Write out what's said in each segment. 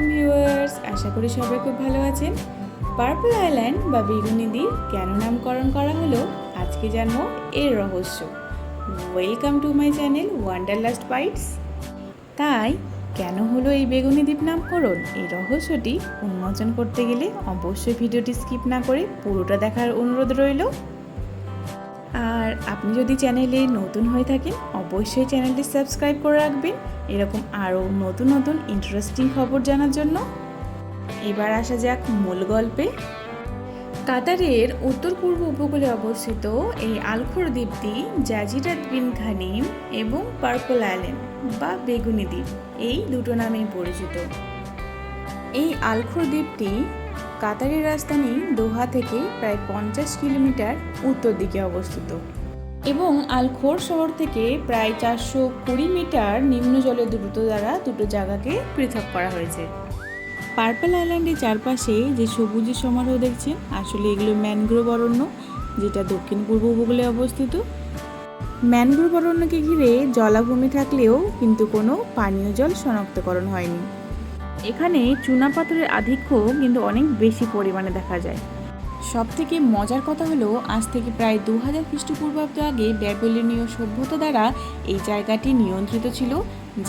আলাইকুম ভিউয়ার্স, আশা করি সবাই খুব ভালো আছেন। পার্পল আইল্যান্ড বা বেগুনি দ্বীপ কেন নামকরণ করা হলো? আজকে জানব এর রহস্য। Welcome to my channel Wanderlust Bytes. তাই, কেন হলো এই বেগুনি দ্বীপ নামকরণ? এই রহস্যটি উন্মোচন করতে গেলে অবশ্যই ভিডিওটি স্কিপ না করে পুরোটা দেখার অনুরোধ রইল। আর আপনি যদি চ্যানেলে নতুন হয়ে থাকেন, অবশ্যই চ্যানেলটি সাবস্ক্রাইব করে রাখবেন। এরকম আরও নতুন নতুন ইন্টারেস্টিং খবর জানার জন্য। এবার আসা যাক মূল গল্পে। কাতারের উত্তর পূর্ব উপকূলে অবস্থিত এই আলখোর দ্বীপটি জাজিরাত বিন খানিম এবং পার্পল আইল্যান্ড বা বেগুনি দ্বীপ, এই দুটো নামেই পরিচিত। এই আলখোর দ্বীপটি কাতারের রাজধানী দোহা থেকে প্রায় পঞ্চাশ কিলোমিটার উত্তর দিকে অবস্থিত। এবং আলখোর শহর থেকে প্রায় চারশো কুড়ি মিটার নিম্ন জলের দ্রুত দ্বারা দুটো জায়গাকে পৃথক করা হয়েছে। পার্পল আইল্যান্ডের চারপাশে যে সবুজের সমারোহ দেখছেন, আসলে এগুলো ম্যানগ্রোভ অরণ্য, যেটা দক্ষিণ পূর্ব উপকূলে অবস্থিত। ম্যানগ্রোভ অরণ্যকে ঘিরে জলাভূমি থাকলেও কিন্তু কোনো পানীয় জল শনাক্তকরণ হয়নি। এখানে চুনাপাথরের আধিক্য কিন্তু অনেক বেশি পরিমাণে দেখা যায়। সব থেকে মজার কথা হলো, আজ থেকে প্রায় দু হাজার খ্রিস্টপূর্বাব্দ আগে ব্যাবিলনীয় সভ্যতা দ্বারা এই জায়গাটি নিয়ন্ত্রিত ছিল,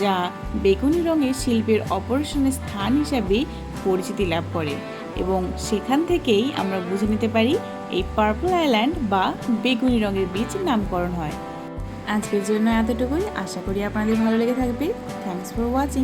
যা বেগুনি রঙের শিল্পের অপারেশনের স্থান হিসাবে পরিচিতি লাভ করে এবং সেখান থেকেই আমরা বুঝে নিতে পারি এই পার্পল আইল্যান্ড বা বেগুনি রঙের বীজ নামকরণ হয়। আজকের জন্য এতটুকুই। আশা করি আপনাদের ভালো লেগে থাকবে। Thanks for watching